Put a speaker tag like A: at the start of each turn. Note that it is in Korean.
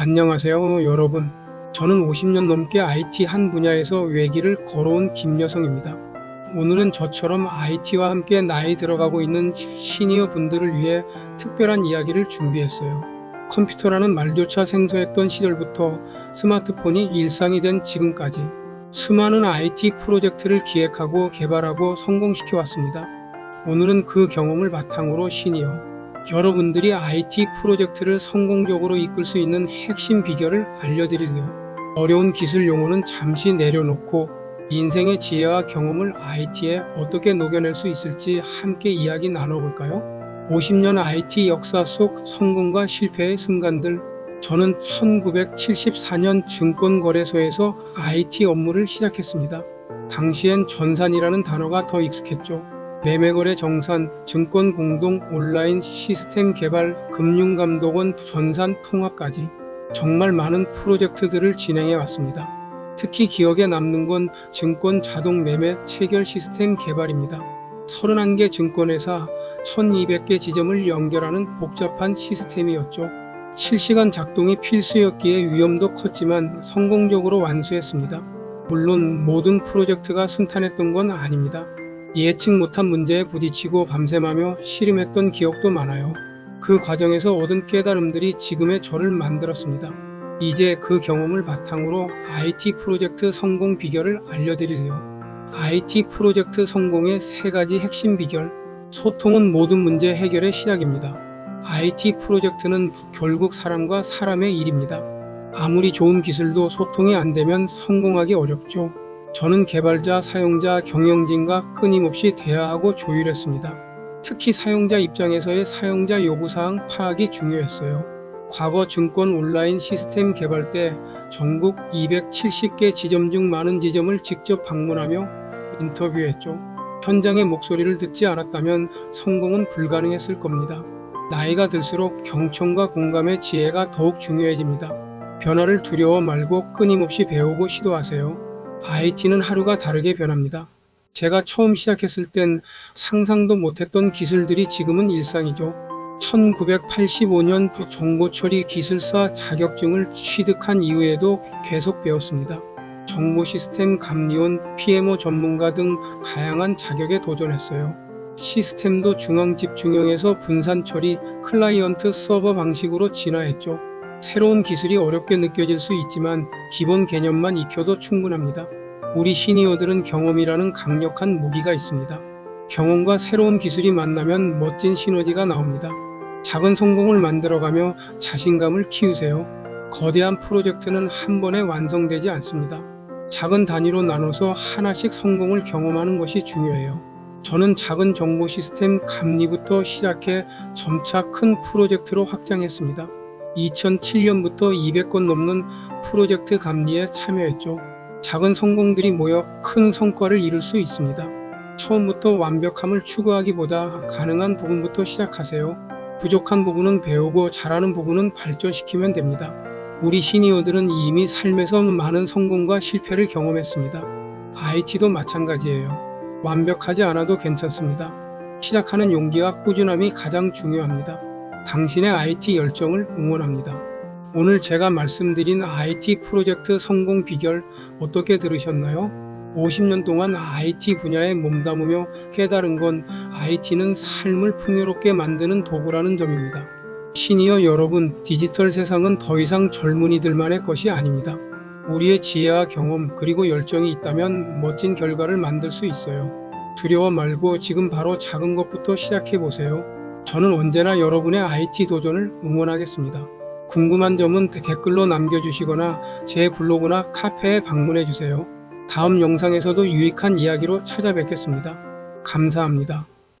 A: 안녕하세요, 여러분. 저는 50년 넘게 IT 한 분야에서 외길을 걸어온 김여성입니다. 오늘은 저처럼 IT와 함께 나이 들어가고 있는 시니어 분들을 위해 특별한 이야기를 준비했어요. 컴퓨터라는 말조차 생소했던 시절부터 스마트폰이 일상이 된 지금까지 수많은 IT 프로젝트를 기획하고 개발하고 성공시켜 왔습니다. 오늘은 그 경험을 바탕으로 시니어 여러분들이 IT 프로젝트를 성공적으로 이끌 수 있는 핵심 비결을 알려드리려 어려운 기술 용어는 잠시 내려놓고 인생의 지혜와 경험을 IT에 어떻게 녹여낼 수 있을지 함께 이야기 나눠볼까요? 50년 IT 역사 속 성공과 실패의 순간들 저는 1974년 증권거래소에서 IT 업무를 시작했습니다. 당시엔 전산이라는 단어가 더 익숙했죠. 매매거래 정산, 증권 공동 온라인 시스템 개발, 금융감독원 전산 통합까지 정말 많은 프로젝트들을 진행해 왔습니다. 특히 기억에 남는 건 증권 자동 매매 체결 시스템 개발입니다. 31개 증권회사 1200개 지점을 연결하는 복잡한 시스템이었죠. 실시간 작동이 필수였기에 위험도 컸지만 성공적으로 완수했습니다. 물론 모든 프로젝트가 순탄했던 건 아닙니다. 예측 못한 문제에 부딪히고 밤샘하며 씨름했던 기억도 많아요. 그 과정에서 얻은 깨달음들이 지금의 저를 만들었습니다. 이제 그 경험을 바탕으로 IT 프로젝트 성공 비결을 알려드리려. IT 프로젝트 성공의 세 가지 핵심 비결. 소통은 모든 문제 해결의 시작입니다. IT 프로젝트는 결국 사람과 사람의 일입니다. 아무리 좋은 기술도 소통이 안 되면 성공하기 어렵죠. 저는 개발자, 사용자, 경영진과 끊임없이 대화하고 조율했습니다. 특히 사용자 입장에서의 사용자 요구사항 파악이 중요했어요. 과거 증권 온라인 시스템 개발 때 전국 270개 지점 중 많은 지점을 직접 방문하며 인터뷰했죠. 현장의 목소리를 듣지 않았다면 성공은 불가능했을 겁니다. 나이가 들수록 경청과 공감의 지혜가 더욱 중요해집니다. 변화를 두려워 말고 끊임없이 배우고 시도하세요. IT는 하루가 다르게 변합니다. 제가 처음 시작했을 땐 상상도 못했던 기술들이 지금은 일상이죠. 1985년 정보처리 기술사 자격증을 취득한 이후에도 계속 배웠습니다. 정보 시스템 감리원, PMO 전문가 등 다양한 자격에 도전했어요. 시스템도 중앙 집중형에서 분산 처리, 클라이언트 서버 방식으로 진화했죠. 새로운 기술이 어렵게 느껴질 수 있지만 기본 개념만 익혀도 충분합니다. 우리 시니어들은 경험이라는 강력한 무기가 있습니다. 경험과 새로운 기술이 만나면 멋진 시너지가 나옵니다. 작은 성공을 만들어가며 자신감을 키우세요. 거대한 프로젝트는 한 번에 완성되지 않습니다. 작은 단위로 나눠서 하나씩 성공을 경험하는 것이 중요해요. 저는 작은 정보 시스템 감리부터 시작해 점차 큰 프로젝트로 확장했습니다. 2007년부터 200건 넘는 프로젝트 감리에 참여했죠. 작은 성공들이 모여 큰 성과를 이룰 수 있습니다. 처음부터 완벽함을 추구하기보다 가능한 부분부터 시작하세요. 부족한 부분은 배우고 잘하는 부분은 발전시키면 됩니다. 우리 시니어들은 이미 삶에서 많은 성공과 실패를 경험했습니다. IT도 마찬가지예요. 완벽하지 않아도 괜찮습니다. 시작하는 용기와 꾸준함이 가장 중요합니다. 당신의 IT 열정을 응원합니다. 오늘 제가 말씀드린 IT 프로젝트 성공 비결 어떻게 들으셨나요? 50년 동안 IT 분야에 몸담으며 깨달은 건 IT는 삶을 풍요롭게 만드는 도구라는 점입니다. 시니어 여러분, 디지털 세상은 더 이상 젊은이들만의 것이 아닙니다. 우리의 지혜와 경험 그리고 열정이 있다면 멋진 결과를 만들 수 있어요. 두려워 말고 지금 바로 작은 것부터 시작해 보세요. 저는 언제나 여러분의 IT 도전을 응원하겠습니다. 궁금한 점은 댓글로 남겨주시거나 제 블로그나 카페에 방문해 주세요. 다음 영상에서도 유익한 이야기로 찾아뵙겠습니다. 감사합니다.